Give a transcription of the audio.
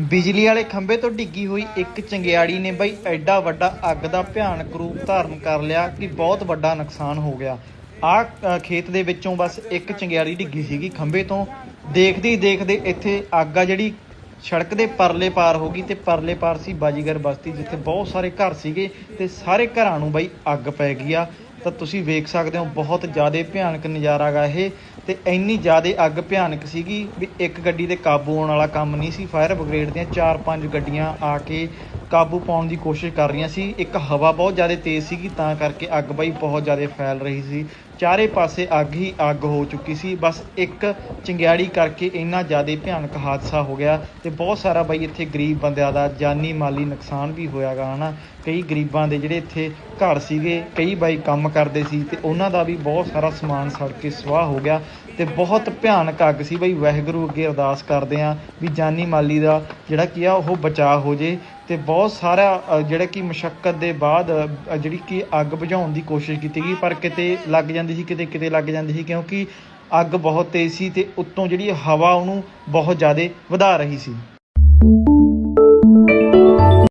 ਬਿਜਲੀ ਵਾਲੇ ਖੰਭੇ ਤੋਂ ਡਿੱਗੀ ਹੋਈ ਇੱਕ ਚੰਗਿਆੜੀ ਨੇ ਬਈ ਐਡਾ ਵੱਡਾ ਅੱਗ ਦਾ ਭਿਆਨਕ ਰੂਪ ਧਾਰਨ ਕਰ ਲਿਆ ਕਿ ਬਹੁਤ ਵੱਡਾ ਨੁਕਸਾਨ ਹੋ ਗਿਆ। ਆ ਖੇਤ ਦੇ ਵਿੱਚੋਂ ਬਸ ਇੱਕ ਚੰਗਿਆੜੀ ਡਿੱਗੀ ਸੀਗੀ ਖੰਭੇ ਤੋਂ। ਦੇਖਦੇ ਹੀ ਦੇਖਦੇ ਇੱਥੇ ਅੱਗ ਆ ਜਿਹੜੀ ਸੜਕ ਦੇ ਪਰਲੇ ਪਾਰ ਹੋ ਗਈ ਤੇ ਪਰਲੇ ਪਾਰ ਸੀ ਬਾਜੀਗਰ ਬਸਤੀ ਜਿੱਥੇ ਬਹੁਤ ਸਾਰੇ ਘਰ ਸੀਗੇ ਤੇ ਸਾਰੇ ਘਰਾਂ ਨੂੰ ਬਈ ਅੱਗ ਪੈ ਗਈ ਆ। ਤਾਂ ਤੁਸੀਂ ਵੇਖ ਸਕਦੇ ਹੋ ਬਹੁਤ ਜ਼ਿਆਦਾ ਭਿਆਨਕ ਨਜ਼ਾਰਾ ਗਾ ਇਹ ਤੇ ਇੰਨੀ ਜ਼ਿਆਦਾ ਅੱਗ ਭਿਆਨਕ ਸੀਗੀ ਵੀ ਇੱਕ ਗੱਡੀ ਤੇ ਕਾਬੂ ਆਉਣ ਵਾਲਾ ਕੰਮ ਨਹੀਂ ਸੀ। ਫਾਇਰ ਬ੍ਰਿਗੇਡ ਦੀਆਂ ਚਾਰ ਪੰਜ ਗੱਡੀਆਂ ਆ ਕੇ ਕਾਬੂ ਪਾਉਣ ਦੀ ਕੋਸ਼ਿਸ਼ ਕਰ ਰਹੀਆਂ ਸੀ। ਇੱਕ ਹਵਾ ਬਹੁਤ ਜ਼ਿਆਦਾ ਤੇਜ਼ ਸੀਗੀ, ਤਾਂ ਕਰਕੇ ਅੱਗ ਬਈ ਬਹੁਤ ਜ਼ਿਆਦਾ ਫੈਲ ਰਹੀ ਸੀ। ਚਾਰੇ ਪਾਸੇ ਅੱਗ ਹੀ ਅੱਗ ਹੋ ਚੁੱਕੀ ਸੀ। ਬਸ ਇੱਕ ਚੰਗਿਆੜੀ ਕਰਕੇ ਇੰਨਾ ਜ਼ਿਆਦਾ ਭਿਆਨਕ ਹਾਦਸਾ ਹੋ ਗਿਆ ਤੇ ਬਹੁਤ ਸਾਰਾ ਬਈ ਇੱਥੇ ਗਰੀਬ ਬੰਦਿਆਂ ਦਾ ਜਾਨੀ ਮਾਲੀ ਨੁਕਸਾਨ ਵੀ ਹੋਇਆਗਾ, ਹਨਾ। ਕਈ ਗਰੀਬਾਂ ਦੇ ਜਿਹੜੇ ਇੱਥੇ ਘਰ ਸੀਗੇ, ਕਈ ਬਾਈ ਕੰਮ ਕਰਦੇ ਸੀ ਤੇ ਉਹਨਾਂ ਦਾ ਵੀ ਬਹੁਤ ਸਾਰਾ ਸਮਾਨ ਸੜ ਕੇ ਸਵਾਹ ਹੋ ਗਿਆ ਤੇ ਬਹੁਤ ਭਿਆਨਕ ਅੱਗ ਸੀ। ਬਈ ਵਾਹਿਗੁਰੂ ਅੱਗੇ ਅਰਦਾਸ ਕਰਦੇ ਆ ਵੀ ਜਾਨੀ ਮਾਲੀ ਦਾ ਜਿਹੜਾ ਕੀ ਆ, ਉਹ ਬਚਾਅ ਹੋ ਜੇ। ਤੇ ਬਹੁਤ ਸਾਰਾ ਜਿਹੜਾ ਕਿ ਮੁਸ਼ਕਲ ਦੇ ਬਾਅਦ ਜਿਹੜੀ ਕਿ ਅੱਗ ਬੁਝਾਉਣ ਦੀ ਕੋਸ਼ਿਸ਼ ਕੀਤੀ ਗਈ, ਪਰ ਕਿਤੇ ਲੱਗ ਜਾਂਦੀ ਸੀ, ਕਿਤੇ ਕਿਤੇ ਲੱਗ ਜਾਂਦੀ ਸੀ, ਕਿਉਂਕਿ ਅੱਗ ਬਹੁਤ ਤੇਜ਼ ਸੀ ਤੇ ਉੱਤੋਂ ਜਿਹੜੀ ਹਵਾ ਉਹਨੂੰ ਬਹੁਤ ਜ਼ਿਆਦਾ ਵਧਾ ਰਹੀ ਸੀ।